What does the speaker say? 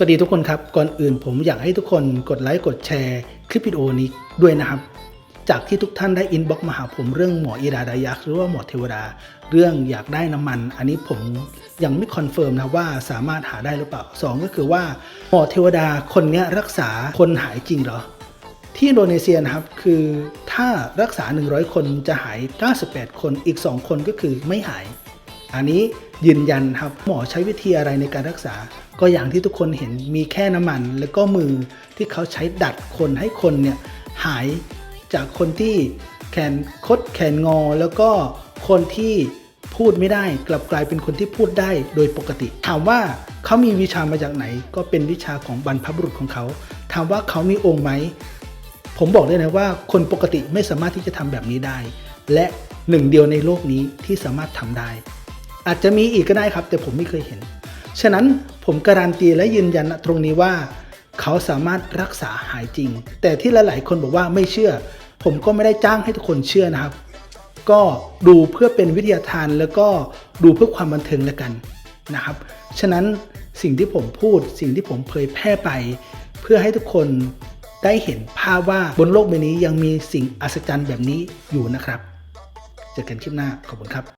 สวัสดีทุกคนครับ ก่อนอื่นผมอยากให้ทุกคนกดไลค์กดแชร์คลิปวิดีโอนี้ด้วยนะครับ จากที่ทุกท่านได้อินบ็อกมาหาผมเรื่องหมออีดาดายักษ์หรือว่าหมอเทวดา เรื่องอยากได้น้ำมัน อันนี้ผมยังไม่คอนเฟิร์มนะว่าสามารถหาได้หรือเปล่าสองก็คือว่าหมอเทวดาคนนี้รักษาคนหายจริงเหรอ ที่อินโดนีเซียนะครับคือถ้ารักษา 100 คนจะหาย 98 คนอีก 2 คนก็คือไม่หาย อันนี้ยืนยันครับหมอใช้วิธีอะไรในการรักษา ก็อย่างที่ทุกคนเห็นมีแค่น้ำมัน แล้วก็มือที่เขาใช้ดัดคนให้คนเนี่ยหายจากคนที่แขนคดแขนงอ แล้วก็คนที่พูดไม่ได้กลับกลายเป็นคนที่พูดได้โดยปกติ ถามว่าเขามีวิชามาจากไหน ก็เป็นวิชาของบรรพบุรุษของเขา ถามว่าเขามีองค์ไหมผมบอกเลยนะว่าคนปกติไม่สามารถที่จะทำแบบนี้ได้ และหนึ่งเดียวในโลกนี้ที่สามารถทำได้ อาจจะมีอีกก็ได้ครับ แต่ผมไม่เคยเห็น ฉะนั้น ผมการันตีและยืนยันตรงนี้ว่า เขาสามารถรักษาหายจริง แต่ที่หลาย ๆ คนบอกว่าไม่เชื่อ ผมก็ไม่ได้จ้างให้ทุกคนเชื่อนะครับ ก็ดูเพื่อเป็นวิทยาทานแล้วก็ดูเพื่อความบันเทิงแล้วกันนะครับ ฉะนั้นสิ่งที่ผมพูดสิ่งที่ผมเผยแพร่ไป เพื่อให้ทุกคนได้เห็นภาพว่าบนโลกใบนี้ยังมีสิ่งอัศจรรย์แบบนี้อยู่นะครับ เจอกันคลิปหน้าขอบคุณครับ